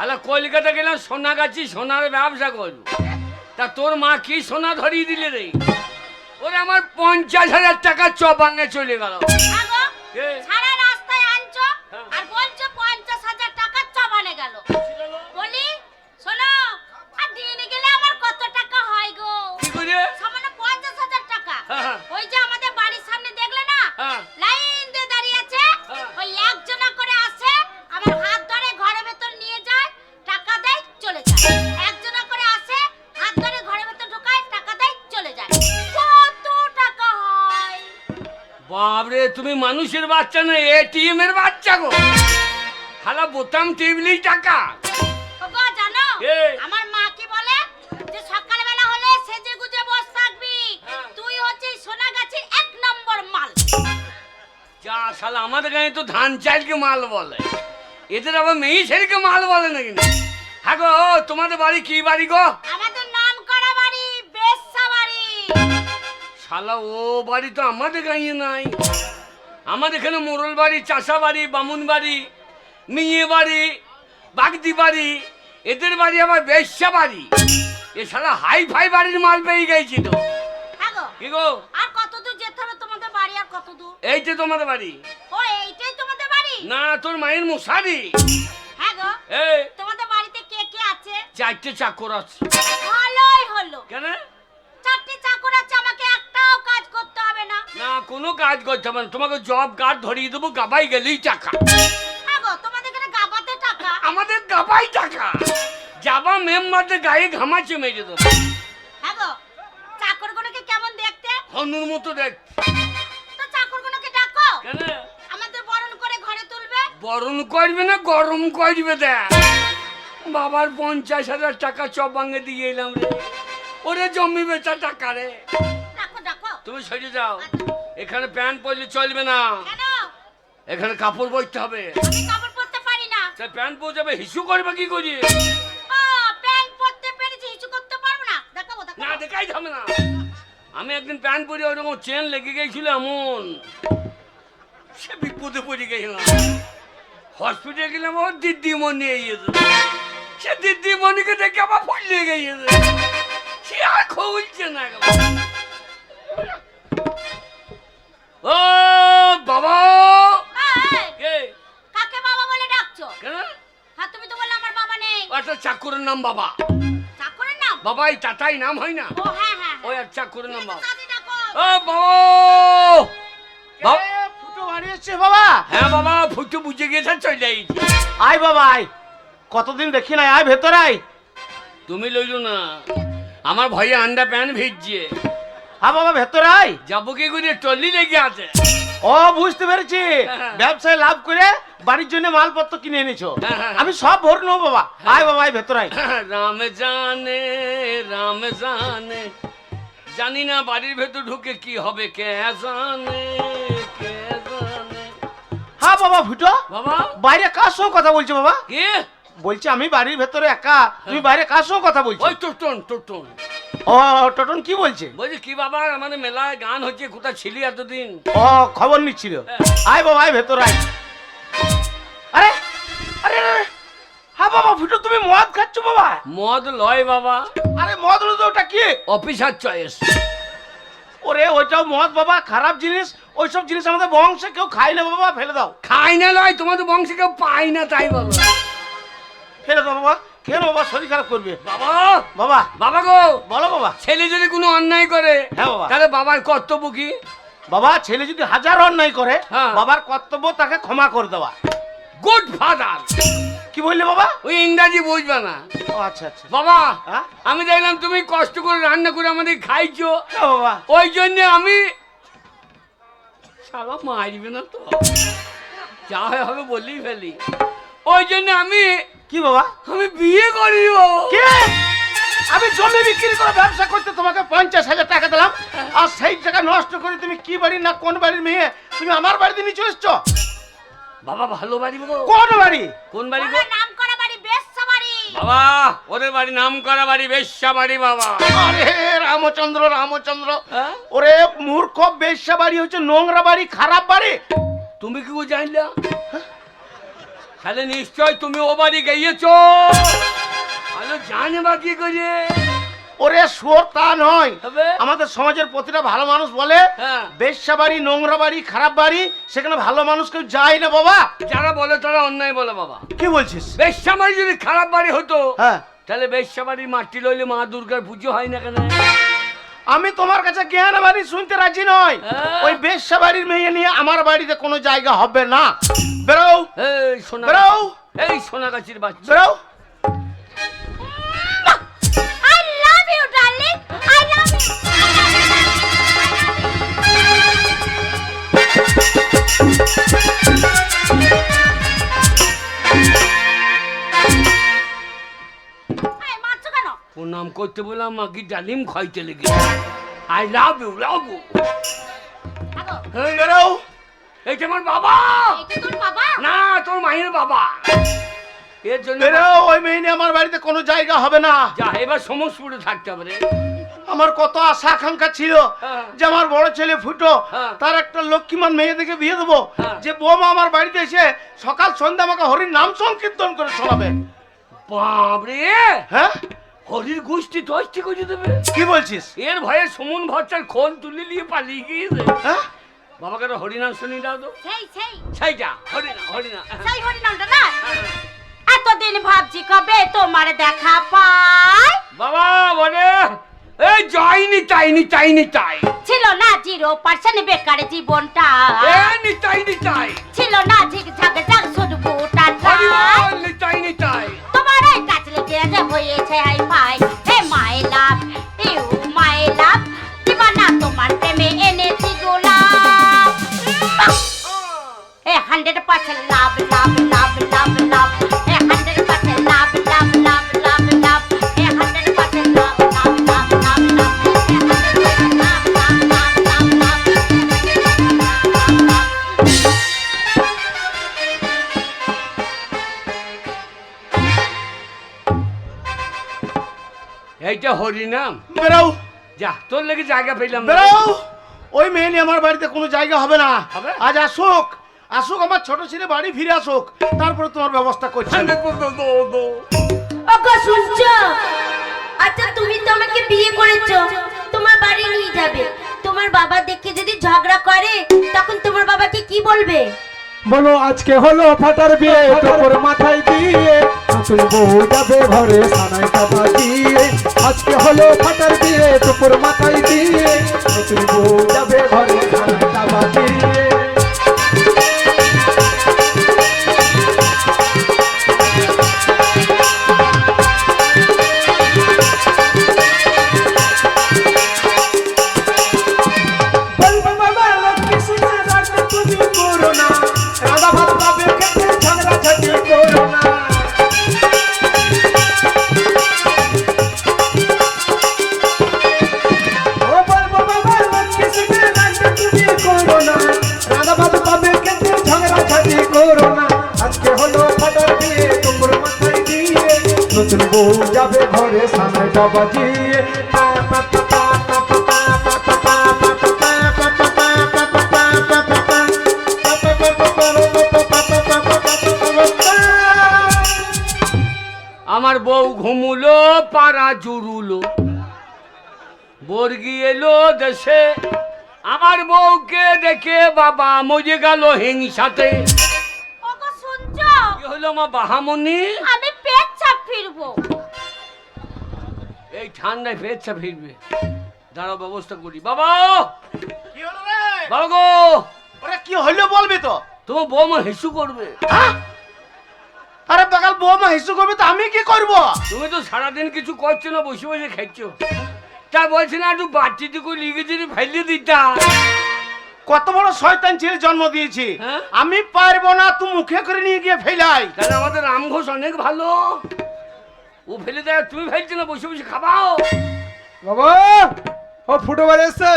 Hello Kolkata গেলাম সোনা গাছি সোনার ব্যবসা করব। তা তোর মা কি সোনা ধরিয়ে দিলে রে? ওরে আমার পঞ্চাশ হাজার টাকা চপাঙ্গে চলে গেল। বাবরে তুমি মানুষের বাচ্চা না এটিএম এর বাচ্চা গো। হালা বোতাম টিপলেই টাকা। ওগো জানো এ। আমার মা কি বলে? যে সকালবেলা হলে সেজে গুজে বস থাকবি। হ্যাঁ। তুই হচ্ছিস সোনাগাছির এক নম্বর মাল। যা শালা আমাদের গায়ে তো ধান চালকে মাল বলে। এদের আবার মেয়ে ছেলেকে মাল বলে নাকি? না হ্যাঁ গো তোমাদের বাড়ি কি বাড়ি গো? শালা ও বাড়ি তো আমাদের গাঁয়ে নাই। আমাদের এখানে মোরল বাড়ি চাষা বাড়ি বামুন বাড়ি মিয়ে বাড়ি বাগদি বাড়ি এদের বাড়ি আবার বেশ্যা বাড়ি। এ শালা হাই ফাই বাড়ির মাল পেয়ে গেছি তো। হ্যাঁ কি গো? আর কত দূর যেতে হবে তোমাদের বাড়ি আর কত দূর? এই তো তোমাদের বাড়ি। ও এইটাই তোমাদের বাড়ি? না তোর মায়ের মশারি। হ্যাঁ গো। এই। তোমাদের বাড়িতে কে কে আছে? চারটে চাকর আছে। ভালোই হলো। কেন চারটে চাকর আছে আমাকে একটাও কাজ করতে হবে না না কোনো কাজ করতে হবে না। তোমাকে জব কার্ড ধরিয়ে দেবো গাবাই গেলেই টাকা। আমাদের গাবাই টাকা। যাবা মেম্বারদের গায়ে ঘামাচ্ছে মেরে দেবো। কেমন দেখতে? হনুর মতো দেখ বরণ করে ঘরে তুলবে। বরণ করবে না গরম করবে দেখ। বাবার পঞ্চাশ হাজার টাকা ভাঙে দিয়ে এলাম রে। ওরে জমি বেচা টাকা রে। তুমি সরে যাও এখানে প্যান্ট পরলে চলবে না। এখানে কাপড় পরতে হবে। আমি কাপড় পরতে পারি না। সে প্যান্ট পরে যাবে হিসু করবে কি করি? প্যান্ট পরতে পেরেছি কিছু করতে পারব না। দেখাবো না দেখাই যাবে না। আমি একদিন প্যান্ট পরে ওরকম চেন লেগে গেছিল এমন। সে বিপদে পড়ে গেছিলাম। হসপিটালে গেলাম ওর দিদিমণি এসেছে সে দিদিমণিকে দেখে আবার ফুলে গেছে। সে আর খুলছে না নাম বাবা। চাকরের নাম? বাবাই টাটাই নাম হয় না? ও হ্যাঁ হ্যাঁ ওই এক চাকুরের নাম বাবা। ও বাবা! ফুটো বাবা। হ্যাঁ বাবা ফুটু বুঝে গেছে চলে আইছি। আয় বাবা আয়। কতদিন দেখি নাই আয় ভেতর আয়। তুমি লইলো না। আমার ভয়ে আন্ডা প্যান্ট ভিজছে। হ্যাঁ বাবা ভেতর আয়। যাব কি করে? টলি লেগে আছে। ও বুঝতে পেরেছি। হ্যাঁ। ব্যবসায় লাভ করে বাড়ির জন্য মালপত্র কিনে এনেছো? হ্যাঁ, হ্যাঁ। আমি সব ভোর নেব বাবা। আয় বাবা আয় ভেতর আয়। রাম জানে রাম জানে। জানি না বাড়ির ভেতর ঢুকে কি হবে কে জানে কে জানে। হ্যাঁ বাবা ফুটো। বাবা। বাইরে কার সঙ্গে কথা বলছো বাবা? কে? বলছি আমি বাড়ির ভেতরে একা। তুমি বাইরে কার সঙ্গে কথা বলছো? ওই টোটন টোটন। ও টটন কি বলছে? বলছি কি বাবা আমাদের মেলায় গান হচ্ছে কোথা ছিলি এতদিন? ও খবর নিচ্ছিল। আয় বাবা আয় ভেতর আয়। মদ লয় বাবা। আরে মদ হলো তো ওটা কি? Officer choice. ওরে ওইটাও মদ বাবা খারাপ জিনিস। ওইসব জিনিস আমাদের বংশে কেউ খায় না বাবা ফেলে দাও। খাই না লয় তোমাদের বংশে কেউ পাই না তাই বলো ফেলে দাও বাবা। কেন বাবা শরীর খারাপ করবে? বাবা! বাবা! বাবা গো! বলো বাবা। ছেলে যদি কোনো অন্যায় করে হ্যাঁ বাবা। তাহলে বাবার কর্তব্য কি? বাবা ছেলে যদি হাজার অন্যায় করে হ্যাঁ। বাবার কর্তব্য তাকে ক্ষমা করে দেওয়া। গুড ফাদার কি বললে বাবা? ওই ইংরাজি বুঝবে না। ও আচ্ছা আচ্ছা। বাবা হ্যাঁ? আমি দেখলাম তুমি কষ্ট করে রান্না করে আমাদের খাইছো। বাবা ওই জন্য আমি শালা মারবে না তো। যা হয় হবে বললেই ফেলি। ওই জন্য আমি কি বাবা? আমি বিয়ে করি কে? আমি জমি বিক্রি করে ব্যবসা করতে তোমাকে পঞ্চাশ হাজার টাকা দিলাম আর সেই টাকা নষ্ট করে তুমি কি বাড়ির না কোন বাড়ির মেয়ে? তুমি আমার বাড়িতে নিয়ে চলে এসছো? বাবা ভালো বাড়ি গো। কোন বাড়ি? কোন বাড়ি গো? নাম করা বাড়ি বেশ্যা বাড়ি। বাবা ওদের বাড়ি নাম করা বাড়ি বেশ্যা বাড়ি বাবা। আরে রামচন্দ্র রামচন্দ্র। হ্যাঁ? ওরে মূর্খ বেশ্যা বাড়ি হচ্ছে নোংরা বাড়ি খারাপ বাড়ি। তুমি কি জানলা? তাহলে নিশ্চয় তুমি ও বাড়ি গিয়েছ। আলো জানে বা কি করে। ওরে সোর তা নয়। আমাদের সমাজের প্রতিটা ভালো মানুষ বলে হ্যাঁ। বেশ্যা বাড়ি নোংরা বাড়ি খারাপ বাড়ি সেখানে ভালো মানুষ কেউ যায় না বাবা। যারা বলে তারা অন্যায় বলে বাবা। কি বলছিস? বেশ্যামারি যদি খারাপ বাড়ি হতো হ্যাঁ। তাহলে বেশ্যাবাড়ির মাটি লইলে মা দুর্গার পুজো হয় না কেন? আমি তোমার কাছে জ্ঞান বাড়ি শুনতে রাজি নয় হ্যাঁ। ওই বেশ্যা বাড়ির মেয়ে নিয়ে আমার বাড়িতে কোনো জায়গা হবে না। বেরো। এই সোনা বেরো। এই সোনা গাছির বাচ্চা। বেরো। করতে বললাম মাকে ডালিম খাইতে লেগে I love you love you থাকো বেরো এইটা আমার বাবা। এটা তোর বাবা। না তোর মায়ের বাবা। এর জন্য বেরো ওই মেয়ে আমার বাড়িতে কোনো জায়গা হবে না। যা এবার সমস্তপুরে থাকতে হবে রে। আমার কত আশা আকাঙ্ক্ষা ছিল হ্যাঁ। যে আমার বড় ছেলে ফুটো হ্যাঁ। তার একটা লক্ষ্মীমান মেয়ে দেখে বিয়ে দেবো। হ্যাঁ। যে বৌমা আমার বাড়িতে এসে সকাল সন্ধ্যা আমাকে হরির নাম সংকীর্তন করে শোনাবে। বাপরে! হ্যাঁ? হরির গোষ্ঠী দশটি করে দেবে। কি বলছিস? এর ভয়ে সমন ভরচার খোল তুলে নিয়ে পালিয়ে গিয়েছে। হ্যাঁ? বাবাকে তো হরিনাম শুনি দাও তো। সেই সেই। সেইটা হরিনাম হরিনাম সেই হরিনামটা না? এতদিন ভাবছি কবে তোমার দেখা পাই? বাবা বলে এই যাইনি তাইনি তাইনি তাই। ছিল না জিরো পার্সেন্ট বেকার জীবনটা। এ নিতাই নিতাই ছিল না ঝিকঝাক ঝাক শুধু বুটাটা হরি বল নিতাই হয়েছে hi fi hey my love you my love দিবানা তোমার প্রেমে এনেছি গোলাপ এ হান্ড্রেড পার্সেন্ট এইটা হরিনাম বেরো যা তোর লেগে জায়গা পেলাম না। বেরো ওই মেয়ে নিয়ে আমার বাড়িতে কোনো জায়গা হবে না। হবে? আজ আসুক। আসুক আমার ছোট ছেলে বাড়ি ফিরে আসুক। তারপরে তোমার ব্যবস্থা করছি। ওগো শুনছো আচ্ছা তুমি তো আমাকে বিয়ে করেছ। তোমার বাড়ি নিয়ে যাবে। তোমার বাবা দেখে যদি ঝগড়া করে তখন তোমার বাবাকে কি বলবে? বলো আজকে হলো ফাটার বিয়ে। তোর মাথায় দিয়ে নতুন বউ যাবে ঘরে, সানাই কাবা দিয়ে। আজকে হলো ফাটার বিয়ে তোর মাথায় দিয়ে। বউ যাবে ঘরে দিয়ে। বলব বাবা নতুন বউ যাবে ঘরে সামনেটা বাজিয়ে আমার বউ ঘুমুলো পাড়া জুড়ুলো। বর্গি এলো দেশে। আমার বউকে দেখে বাবা মজে গেল হিংসাতে। হলো মা বাহামনি? আমি এই ঠান্ডায় ফেরছা ফিরবে। দাঁড়াও ব্যবস্থা করি। বাবা! কি হলো রে? বাবা গো! ওরে কি বলবি তো? তোমার বৌমা হিসু করবে। হ্যাঁ? আরে বাগাল বৌমা হিসু করবে তো আমি কি করব? তুমি তো সারাদিন কিছু করছ না বসে বসে খাইছো। তা বলছি না একটু বাচ্চাটুকু লিখে যদি ফেলে দিতা। কত বড় শয়তান ছেলে জন্ম দিয়েছি। হ্যাঁ? আমি পারব না তুই মুখে করে নিয়ে গিয়ে ফেলাই। তাহলে আমাদের রামঘোষ অনেক ভালো। ও ফেলে দেয় তুমি ফেলছো না বসে বসে খাবাও। বাবা ও ফুটো বাড়ি এসছে?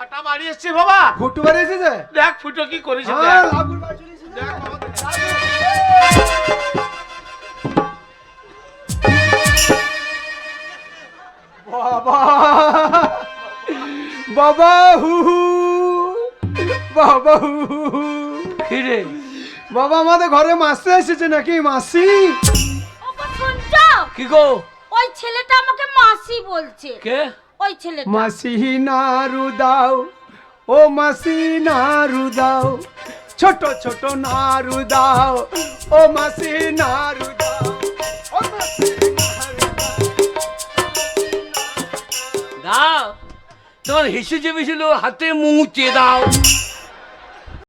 ফাটা বাড়ি এসছি বাবা। ফুটো বাড়ি এসেছে? দেখ ফুটো কি করেছে হ্যাঁ বাবা, বাবা বাবা হু হু বাবা হু হু। বাবা আমাদের ঘরে মাসি এসেছে নাকি মাসি? কি গো? ওই ছেলেটা আমাকে মাসি বলছে। কে? ওই ছেলেটা। মাসি নাড়ু দাও ও মাসি নাড়ু দাও ছোট ছোট নাড়ু দাও ও মাসি নাড়ু দাও ও মাসি দাও। দাও তোমার হিসু চেপেছিল হাতে মুছে দাও।